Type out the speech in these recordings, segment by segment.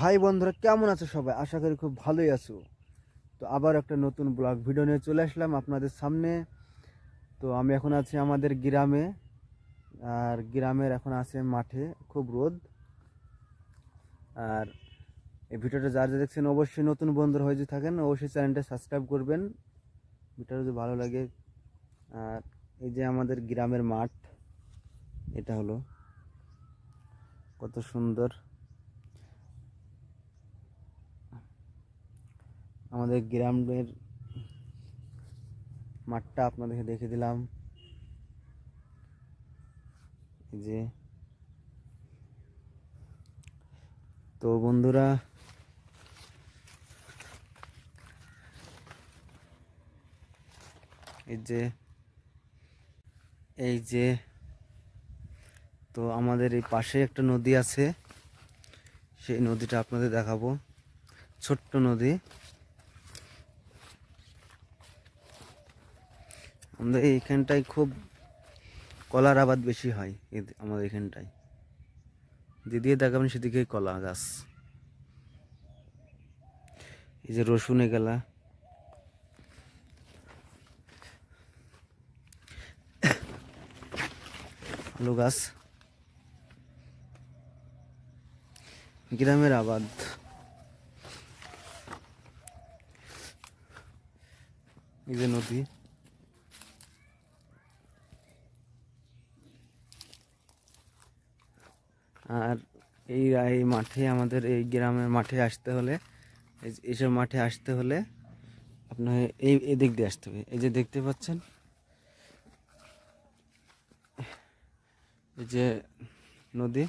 High বন্ধুরা, কেমন আছো সবাই? আশা করি খুব ভালোই আছো। তো আবার একটা নতুন ব্লগ ভিডিও নিয়ে চলে আসলাম আপনাদের সামনে। তো আমি এখন আছি আমাদের গ্রামে, আর গ্রামের এখন আছে মাঠে, খুব রোদ। আর এই ভিডিওটা যার যা দেখছেন অবশ্যই নতুন বন্ধুরা হয়ে যদি থাকেন, অবশ্যই চ্যানেলটা সাবস্ক্রাইব করবেন। ভিডিওটা যদি ভালো লাগে, আর এই যে আমাদের গ্রামের মাঠ, এটা হলো। কত সুন্দর। আমাদের গ্রামের মাঠটা আপনাদেরকে দেখে দিলাম। যে। তো বন্ধুরা, এই যে এই যে, তো আমাদের এই পাশে একটা নদী আছে। সেই নদীটা আপনাদের দেখাবো। ছোট্ট নদী। আমাদের এইখানটায় খুব কলার আবাদ বেশি হয় আমাদের এখানটায় যেদিকে দেখাবেন সেদিকে কলা গাছ। এই যে রসুনে গেলা। আলু গাছ। গ্রামের আবাদ। এই যে নদী। আর এই এই মাঠে আমাদের এই গ্রামের মাঠে আসতে হলে এইসব মাঠে আসতে হলে আপনার এই এদিক দিয়ে আসতে হবে। এই যে দেখতে পাচ্ছেন, এই যে নদী,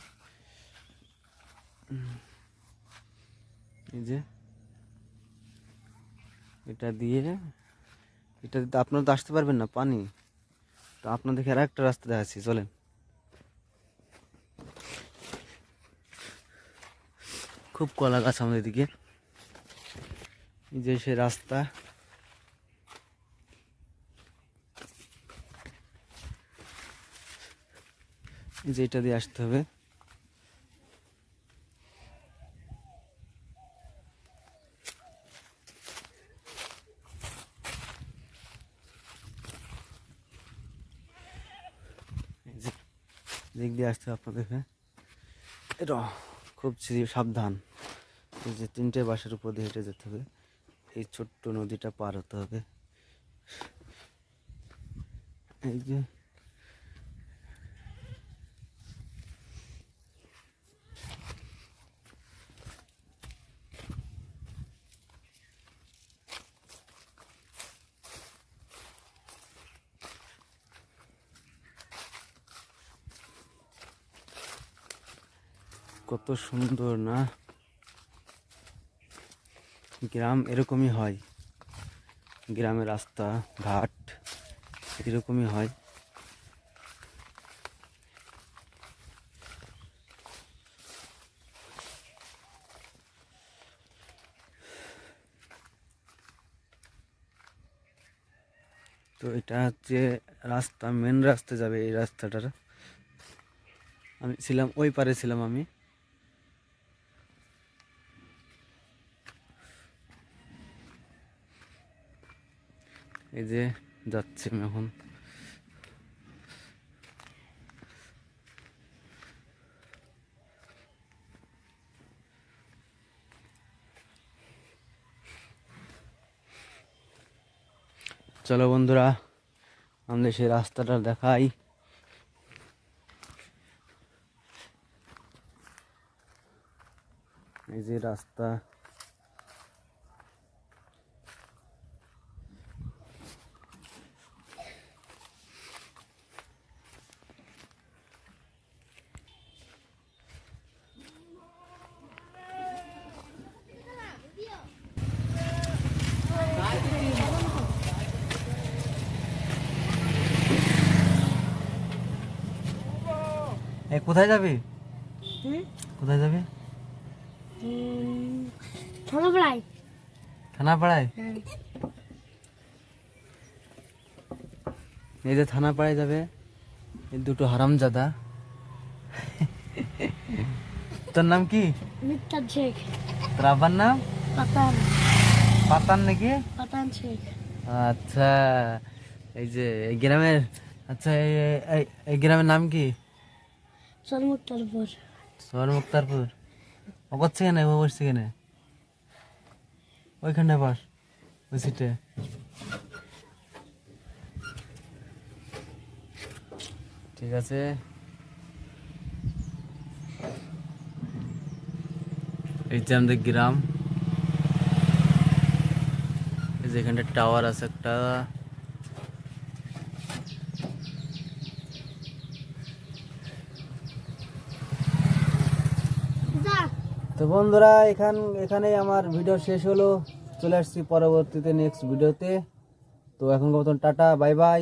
এই যে এটা দিয়ে, এটা আপনারা তো আসতে পারবেন না, পানি। তো আপনাদেরকে আর একটা রাস্তা দেখাচ্ছি, চলেন। খুব কলা গাছ আমাদের দিকে যে সে রাস্তা। এই যে এটা দিয়ে আসতে হবে। দিক দিয়ে আসতে হবে আপনাদেরকে। এটা খুব সাবধান। এই যে তিনটে বাসের উপর দিয়ে হেঁটে যেতে হবে। এই ছোট্ট নদীটা পার হতে হবে। এই যে কত সুন্দর না? গ্রাম এরকমই হয়। গ্রামের রাস্তা, ঘাট এরকমই হয়। তো এটা হচ্ছে রাস্তা মেন রাস্তা যাবে এই রাস্তাটার। আমি ছিলাম, ওই পারে ছিলাম আমি। এই যে যাচ্ছি এখন। চলো বন্ধুরা আমাদের সেই রাস্তাটা দেখাই। এই যে রাস্তা। কোথায় যাবে? কোথায় যাবে? থানাপাড়ায়। হ্যাঁ এই যে থানা থানাপাড়ায় যাবে এই দুটো হারামজাদা। তোর নাম কি? মিথ্যার শেখ। তোর আব্বার নাম? পাতান। পাতান নাকি? পাতান শেখ। আচ্ছা এই যে এই গ্রামের আচ্ছা এই গ্রামের নাম কি? সরমুক্তার উপর সোহর মুক্তারপুর ও করছে কেন? ও বসছে কেন বস, ওই সিটে ঠিক আছে। এই যে আমাদের গ্রাম। এই যে টাওয়ার আছে একটা। তো বন্ধুরা, এখান এখানেই আমার ভিডিও শেষ হলো। চলে আসছি পরবর্তীতে নেক্সট ভিডিওতে তো। এখন মতন টাটা বাই বাই